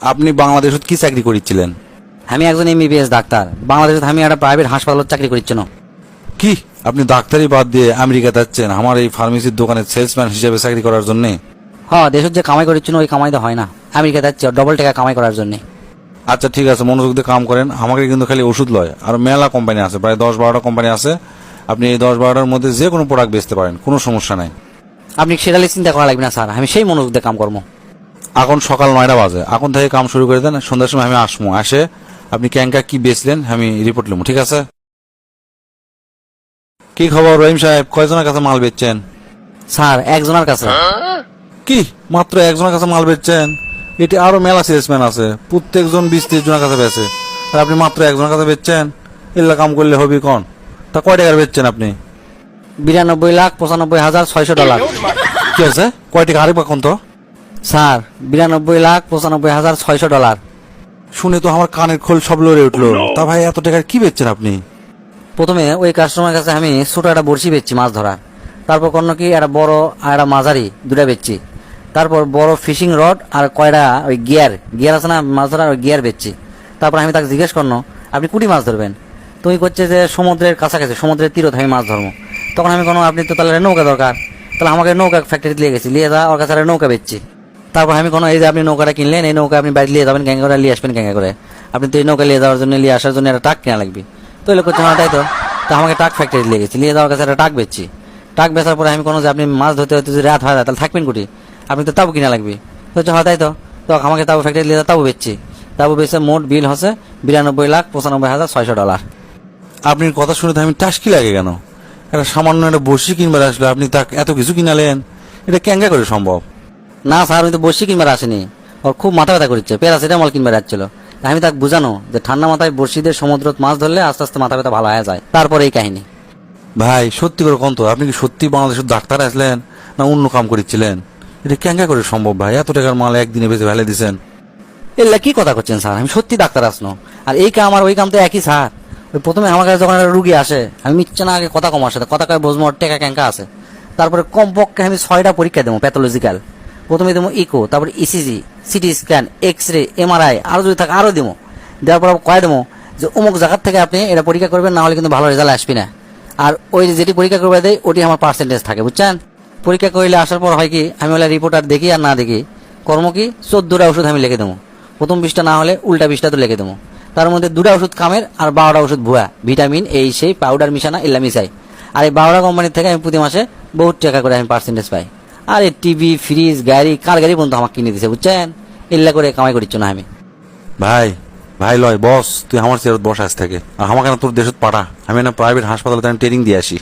আপনি বাংলাদেশত কি চাকরি করিছিলেন আমি একজন এমবিবিএস ডাক্তার। বাংলাদেশে আমি একটা প্রাইভেট হাসপাতালত চাকরি করছি না কি? আপনি ডাক্তারি বাদ দিয়ে আমেরিকা যাচ্ছেন আমার এই ফার্মেসির দোকানে সেলসম্যান হিসেবে চাকরি করার জন্য? হ দেশের যে কামাই করছি না ওই কামাই তো হয় না। আমেরিকা যাচ্ছি ডবল টাকা কামাই করার জন্য। আচ্ছা ঠিক আছে মনোযোগ দিয়ে কাম করেন। আমাকে কিন্তু খালি ওষুধ লয়। আর মেলা কোম্পানি আছে প্রায় দশ বারোটা কোম্পানি আছে। আপনি এই দশ বারোটার মধ্যে যে কোনো প্রোডাক্ট বেচতে পারেন কোনো সমস্যা নাই। আপনি সেটা চিন্তা করা লাগবে না স্যার। আমি সেই মনোযোগ দিয়ে কাম করব। এখন সকাল নয়টা বাজে। এখন থেকে কাম শুরু করে দেন। সন্ধ্যার সময় আমি আসব আসে আপনি ক্যাঙ্কা কি বেচলেন আমি রিপোর্ট নেব ঠিক আছে? কি খবর রহিম সাহেব? কয়জনের কাছে মাল বেচছেন? স্যার একজনের কাছে। কি? মাত্র একজনের কাছে মাল বেচছেন? এটি আরও মেলা সেলসম্যান আছে। প্রত্যেকজন বিশ ত্রিশ জনের কাছে বেচে। আর আপনি মাত্র একজনের কাছে বেচছেন? এগুলা কাম করলে হবি কোন? তা কয় টাকার বেচছেন আপনি? বিরানব্বই লাখ পঁচানব্বই হাজার ছয়শো ডলার। কি আছে কয় টাকা আরেকবার কোন তো? স্যার বিরানব্বই লাখ পঁচানব্বই হাজার ছয়শো ডলার। শুনে তো আমার কানের খোল সব লড়ে উঠল। তা ভাই এত টাকার কি বেচছেন আপনি? প্রথমে ওই কাস্টমার কাছে আমি ছোট একটা বড়শি বেচছি মাছ ধরার। তারপর কোনো কি একটা বড় আর একটা মাঝারি দুটা বেচছি। তারপর বড় ফিশিং রড আর কয়টা ওই গিয়ার গিয়ার আছে না মাছ ধরার ওই গিয়ার বেচছি। তারপর আমি তাকে জিজ্ঞেস করল আপনি কুটি মাছ ধরবেন? তুমি করছে যে সমুদ্রের কাছাকাছি সমুদ্রের তীরত আমি মাছ ধরবো। তখন আমি কোনো আপনি তো তাহলে নৌকা দরকার। তাহলে আমাকে নৌকা ফ্যাক্টরি দিয়ে গেছি নিয়ে যা ওর কাছে নৌকা বেচছি। তারপর আমি কোনো, এই যে আপনি নৌকাটা কিনলেন, এই নৌকা আপনি বাড়ি নিয়ে যাবেন ক্যাঙ্গা করে নিয়ে আসবেন ক্যাঙ্গা করে। আপনি তো এই নৌকা নিয়ে যাওয়ার জন্য, নিয়ে আসার জন্য একটা টাক কেনা লাগবে। তো এলো করছে তাই তো? তা আমাকে টাক ফ্যাক্টরি নিয়ে গেছি। নিয়ে যাওয়ার কাছে একটা টাক বেচছি। টাক বেচার পরে আমি কোনো যে আপনি মাছ ধরতে হতে যদি রাত হয়, তাহলে থাকবেন কুটি? আপনি তো তাবু কিনা লাগবে। হচ্ছে হয়, তাই তো? তো আমাকে তাবু ফ্যাক্টরি নিয়ে তাবু বেচছি। তাবু বেচে মোট বিল হচ্ছে বিরানব্বই লাখ পঁচানব্বই হাজার ছয়শো ডলার। আপনি কথা শুনে তো আমি টাসকি লাগে কেন? একটা সামান্য একটা বসি কিনবার আসলে, আপনি তা এত কিছু কিনালেন, এটা ক্যাঙ্গা করে সম্ভব? না স্যার আমি তো বসি কিনবার আসেনি। ওর খুব মাথা ব্যথা করছে প্যারাসিটামল কিনবার যাচ্ছিল। আমি তাকে বুঝানো যে ঠান্ডা মাথায় বর্ষিদের সমুদ্রত মাছ ধরলে আস্তে আস্তে মাথা ব্যথা ভালো হয়ে যায়। তারপরে এই কাহিনী। ভাই সত্যি করে কোন তো আপনি কি সত্যি বাংলাদেশের ডাক্তার আসলেন না অন্য কাম করেছিলেন এটা ক্যাঙ্গা করে সম্ভব ভাই? এত টাকার মাল একদিনে বেঁচে ফেলে দিছেন। এগুলা কি কথা করছেন স্যার? আমি সত্যি ডাক্তার আসনো আর এই কাম আর ওই কাম তো একই স্যার। ওই প্রথমে আমার কাছে যখন একটা রুগী আসে আমি মিচ্ছে না আগে কথা কম আসে কথা কয় বুঝব টেকা ক্যাঙ্কা আছে। তারপরে কমপক্ষে আমি ছয়টা পরীক্ষা দেবো প্যাথোলজিক্যাল প্রথমে দেবো ইকো তারপরে ECG CT scan X ray MRI আরও যদি থাকে আরও দেবো। দেওয়ার পর কয়ে দেবো যে অমুক জায়গার থেকে আপনি এটা পরীক্ষা করবেন, না হলে কিন্তু ভালো রেজাল্ট আসবি না। আর ওই যেটি পরীক্ষা করবে দেয় ওটি আমার পার্সেন্টেজ থাকে, বুঝছেন? পরীক্ষা করলে আসার পর হয় কি, আমি ওলা রিপোর্ট আর দেখি আর না দেখি। কর্ম কি, চোদ্দোটা ওষুধ আমি লিখে দেবো। প্রথম বিশটা না হলে উল্টা বিশটা তো লিখে দেবো। তার মধ্যে দুটা ওষুধ কামের আর বারোটা ওষুধ ভুয়া। ভিটামিন এই সেই পাউডার মিশানা এল্লা মিশাই আর এই বারোটা কোম্পানির থেকে আমি প্রতি মাসে বহুত টাকা করে আমি পার্সেন্টেজ পাই। আর এই টিভি, ফ্রিজ, গাড়ি, কার গাড়ি পর্যন্ত আমাকে কিনে দিছে, বুঝছেন? এল্লা করে কামাই করিচ্ছ না আমি। ভাই ভাই লয়, বস, তুই আমার চেয়ারত বস আজ থেকে। আর আমাকে না তোর দেশত পাঠা। আমি না প্রাইভেট হাসপাতালে ট্রেনিং দিয়ে আসি।